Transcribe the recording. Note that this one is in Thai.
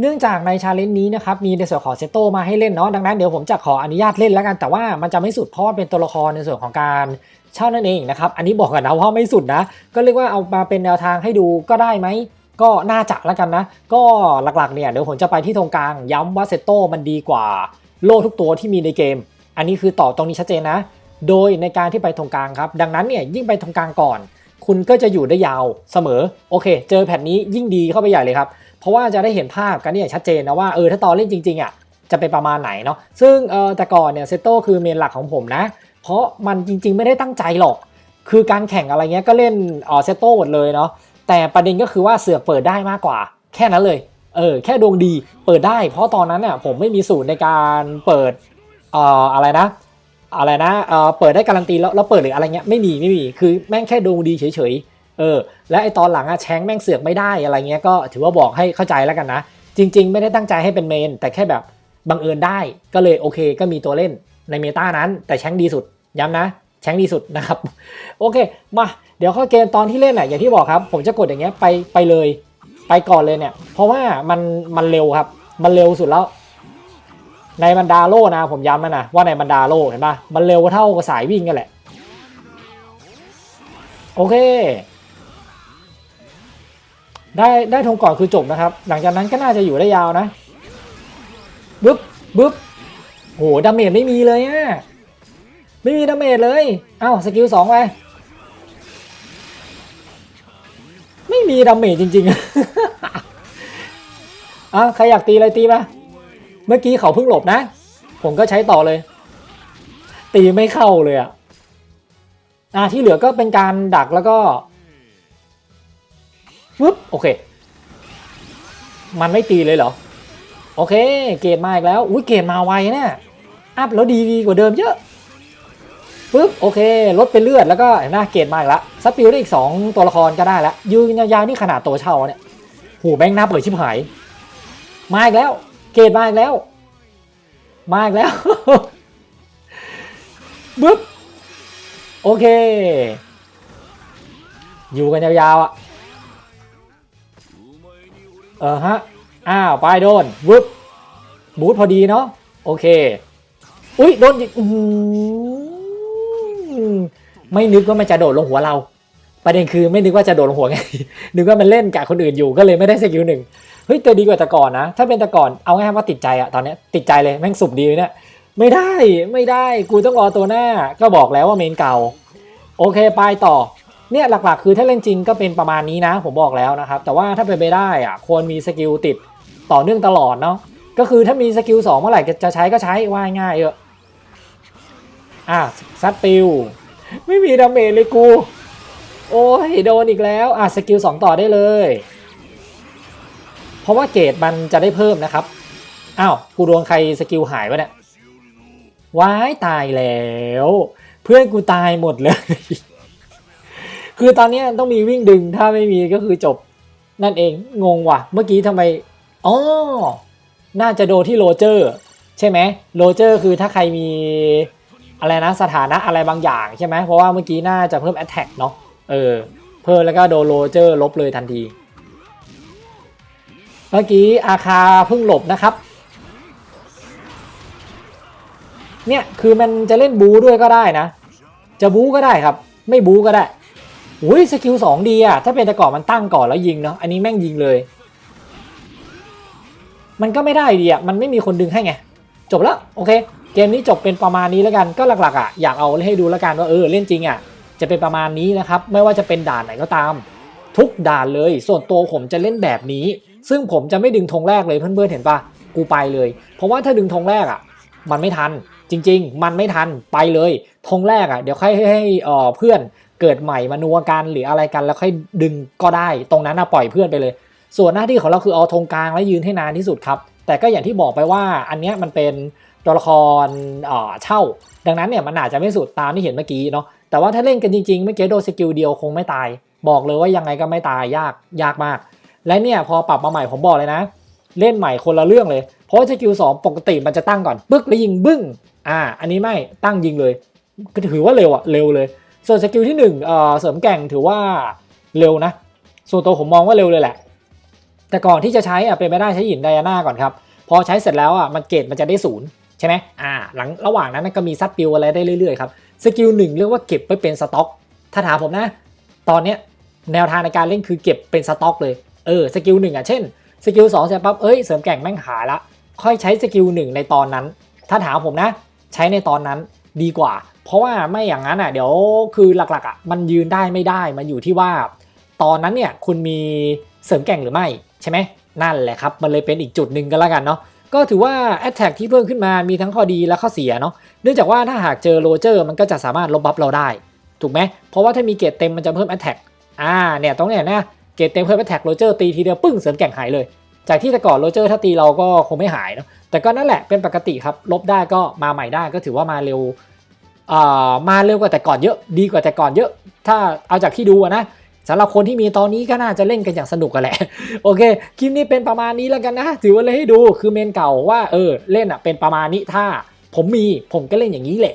เนื่องจากในชาเลนจ์นี้นะครับมีในส่วนของเซโตมาให้เล่นเนาะดังนั้นเดี๋ยวผมจะขออนุญาตเล่นแล้วกันแต่ว่ามันจะไม่สุดเพราะว่าเป็นตัวละครในส่วนของการเช่านั่นเองนะครับอันนี้บอกกันนะว่าไม่สุดนะ ก็เรียกว่าเอามาเป็นแนวทางให้ดูก็ได้ไหมก็น่าจะแล้วกันนะ ก็หลักๆเนี่ยเดี๋ยวผมจะไปที่ตรงกลางย้ำว่าเซโตมันดีกว่าโล่ทุกตัวที่มีในเกม อันนี้คือตอบตรงนี้ชัดเจนนะ โดยในการที่ไปตรงกลางครับ ดังนั้นเนี่ยยิ่งไปตรงกลางก่อน คุณก็จะอยู่ได้ยาวเสมอโอเค เจอแผ่นนี้ยิ่งดีเข้าไปใหญ่เลยครับ เพราะว่าจะได้เห็นภาพกันเนี่ยชัดเจนนะว่าเออถ้าตอนเล่นจริงๆอะจะเป็นประมาณไหนเนาะซึ่งเออแต่ก่อนเนี่ยเซโตคือเมนหลักของผมนะ เพราะมันจริงๆ ไม่ได้ตั้งใจหรอก คือการแข่งอะไรเงี้ยก็เล่นเออเซโตหมดเลยเนาะแต่ประเด็นก็คือว่าเสือกเปิดได้มากกว่า แค่นั้นเลยเออแค่ดวงดีเปิดได้ เพราะตอนนั้นเนี่ยผมไม่มีสูตรในการเปิดเอ่ออะไรนะอะไรนะเออเปิดได้การันตีแล้วแล้วเปิดหรืออะไรเงี้ยไม่มีไม่มีคือแม่งแค่ดวงดีเฉยๆ เออและไอตอนหลังอะแชงแม่งเสือกไม่ได้อะไรเงี้ยก็ถือว่าบอกให้เข้าใจแล้วกันนะ จริง ๆ ไม่ได้ตั้งใจให้เป็นเมน แต่แค่แบบบังเอิญได้ก็เลยโอเคก็มีตัวเล่นในเมตานั้น แต่แชงดีสุดย้ำนะแชงดีสุดนะครับ โอเค มาเดี๋ยวเข้าเกมตอนที่เล่นอะอย่างที่บอกครับ ผมจะกดอย่างเงี้ยไปไปเลย ไปก่อนเลยเนี่ย เพราะว่ามันมันเร็วครับ มันเร็วสุดแล้ว ในบรรดาโลนะ ผมย้ำนะนะว่าในบรรดาโลเห็นปะมันเร็วเท่ากับสายวิ่งกันแหละ โอเค ได้ได้ธงก่อนคือจบนะครับ หลังจากนั้นก็น่าจะอยู่ได้ยาวนะบึ๊บบึ๊บโหดาเมจไม่มีเลยอะไม่มีดาเมจเลยเอ้าสกิลสองไปไม่มีดาเมจจริงๆอะใครอยากตีอะไรตีมาเมื่อกี้เขาเพิ่งหลบนะ ผมก็ใช้ต่อเลย ตีไม่เข้าเลยอะอะที่เหลือก็เป็นการดักแล้วก็ วึบโอเค มันไม่ตีเลยเหรอ โอเค เกรดมาอีกแล้ว อุ้ยเกรดมาไวเนี่ยอัพแล้วดีกว่าเดิมเยอะปึ๊บโอเค ลดเป็นเลือดแล้วก็เห็นไหมเกรดมาอีกแล้วสปิลได้อีก 2 ตัวละครก็ได้แล้วยืนยาวๆนี่ขนาดตัวเช่าเนี่ยหูแบงค์นับเลยชิบหาย มาอีกแล้ว เกรดมาอีกแล้ว มาอีกแล้วปึ๊บโอเค อยู่กันยาวๆอะ เออฮะ อ้าวไปโดนวึบบูทพอดีเนาะโอเค อุ้ยโดนอืไม่นึกว่ามันจะโดดลงหัวเรา ประเด็นคือไม่นึกว่าจะโดดลงหัวไง นึกว่ามันเล่นกับคนอื่นอยู่ก็เลยไม่ได้สกิลหนึ่งเฮ้ยแต่ดีกว่าแต่ก่อนนะ ถ้าเป็นแต่ก่อนเอาง่ายๆว่าติดใจอะตอนนี้ติดใจเลยแม่งสุบดีเลยเนี่ยไม่ได้ไม่ได้กูต้องรอตัวหน้า ก็บอกแล้วว่าเมนเก่า โอเคไปต่อ เนี่ยหลักๆ คือถ้าเล่นจริงก็เป็นประมาณนี้นะ ผมบอกแล้วนะครับ แต่ว่าถ้าเป็นไปได้อะควรมีสกิลติดต่อเนื่องตลอดเนาะก็คือถ้ามีสกิลสองเมื่อไหร่จะใช้ก็ใช้ว่าง่ายๆเอออะซัดปิว ไม่มีดาเมจเลยกู โอ้ยโดนอีกแล้วอะสกิลสองต่อได้เลย เพราะว่าเกรดมันจะได้เพิ่มนะครับอ้าวกูโดนใครสกิลหายวะเนี่ยว้ายตายแล้ว เพื่อนกูตายหมดเลย คือตอนนี้ต้องมีวิ่งดึงถ้าไม่มีก็คือจบนั่นเองงงว่ะ เมื่อกี้ทำไมอ๋อน่าจะโดนที่โรเจอร์ ใช่ไหมโรเจอร์คือถ้าใครมีอะไรนะสถานะอะไรบางอย่างใช่ไหมเพราะว่าเมื่อกี้น่าจะเพิ่มแอตแทกเนาะเออเพิ่มแล้วก็โดนโรเจอร์ลบเลยทันที เมื่อกี้อาคาเพิ่งหลบนะครับเนี่ยคือมันจะเล่นบูด้วยก็ได้นะ จะบูก็ได้ครับ ไม่บูก็ได้ อุ้ยสกิลสองดีอะถ้าเป็นต่ก่อนมันตั้งก่อนแล้วยิงเนาะอันนี้แม่งยิงเลย มันก็ไม่ได้ดีอะมันไม่มีคนดึงให้ไง จบแล้วโอเค เกมนี้จบเป็นประมาณนี้แล้วกันก็หลักๆอะอยากเอาให้ดูแล้วกันว่าเออเล่นจริงอะจะเป็นประมาณนี้นะครับไม่ว่าจะเป็นด่านไหนก็ตาม ทุกด่านเลย ส่วนตัวผมจะเล่นแบบนี้ ซึ่งผมจะไม่ดึงธงแรกเลยเพื่อนๆเห็นปะกูไปเลย เพราะว่าถ้าดึงธงแรกอะมันไม่ทันจริง ๆ มันไม่ทันไปเลยธงแรกอะเดี๋ยวค่อยให้เพื่อน เกิดใหม่มานัวกันหรืออะไรกันแล้วค่อยดึงก็ได้ ตรงนั้นนะปล่อยเพื่อนไปเลย ส่วนหน้าที่ของเราคือเอาธงกลางและยืนให้นานที่สุดครับ แต่ก็อย่างที่บอกไปว่าอันนี้มันเป็นตัวละครเอ่อเช่า ดังนั้นเนี่ยมันอาจจะไม่สุดตามที่เห็นเมื่อกี้เนาะแต่ว่าถ้าเล่นกันจริงๆเมื่อกี้โดนสกิลเดียวคงไม่ตาย บอกเลยว่ายังไงก็ไม่ตายยากยากมาก และเนี่ยพอปรับมาใหม่ผมบอกเลยนะ เล่นใหม่คนละเรื่องเลย เพราะว่าสกิลสองปกติมันจะตั้งก่อนปึ๊กแล้วยิงบึ้งอ่า อันนี้ไม่ตั้งยิงเลยก็ถือว่าเร็วอะเร็วเลย ส่วนสกิลที่หนึ่งเอ่อเสริมแก่งถือว่าเร็วนะ ส่วนตัวผมมองว่าเร็วเลยแหละ แต่ก่อนที่จะใช้อะเป็นไปได้ใช้หินไดอาน่าก่อนครับ พอใช้เสร็จแล้วอะมันเกรดมันจะได้ศูนย์ใช่ไหมอ่าหลังระหว่างนั้นก็มีซัดปิวอะไรได้เรื่อยๆครับสกิลหนึ่งเรียกว่าเก็บไว้เป็นสต็อก ถ้าถามผมนะ ตอนเนี้ยแนวทางในการเล่นคือเก็บเป็นสต็อกเลยเออสกิลหนึ่งอะเช่นสกิลสองเสร็จปั๊บเอ้ยเสริมแก่งแม่งหายละค่อยใช้สกิลหนึ่งในตอนนั้น ถ้าถามผมนะ ใช้ในตอนนั้น ดีกว่า เพราะว่าไม่อย่างนั้นอะเดี๋ยวคือหลักๆอะมันยืนได้ไม่ได้มันอยู่ที่ว่า ตอนนั้นเนี่ยคุณมีเสริมแก่งหรือไม่ใช่ไหมนั่นแหละครับ มันเลยเป็นอีกจุดหนึ่งก็แล้วกันเนาะก็ถือว่า a t t a c k ที่เพิ่มขึ้นมามีทั้งข้อดีและข้อเสียเนาะเนื่องจากว่าถ้าหากเจอโรเจอร์มันก็จะสามารถลบบัฟเราได้ ถูกไหมเพราะว่าถ้ามีเกรดเต็มมันจะเพิ่ม attack อ่าเนี่ยตรงเนี้ยนะเกรดเต็มเพิ่ม attack โรเจอร์ตีทีเดียวปึ้งเสริมแก่งหายเลย จากที่แต่ก่อนโรเจอร์ถ้าตีเราก็คงไม่หายเนาะแต่ก็นั่นแหละเป็นปกติครับ ลบได้ก็มาใหม่ได้ก็ถือว่ามาเร็วมาเร็วกว่าแต่ก่อนเยอะดีกว่าแต่ก่อนเยอะ ถ้าเอาจากที่ดูนะสำหรับคนที่มีตอนนี้ก็น่าจะเล่นกันอย่างสนุกกันแหละ โอเค คลิปนี้เป็นประมาณนี้แล้วกันนะ ถือว่าเลยให้ดูคือเมนเก่าว่าเออเล่นอะเป็นประมาณนี้ถ้าผมมีผมก็เล่นอย่างนี้แหละ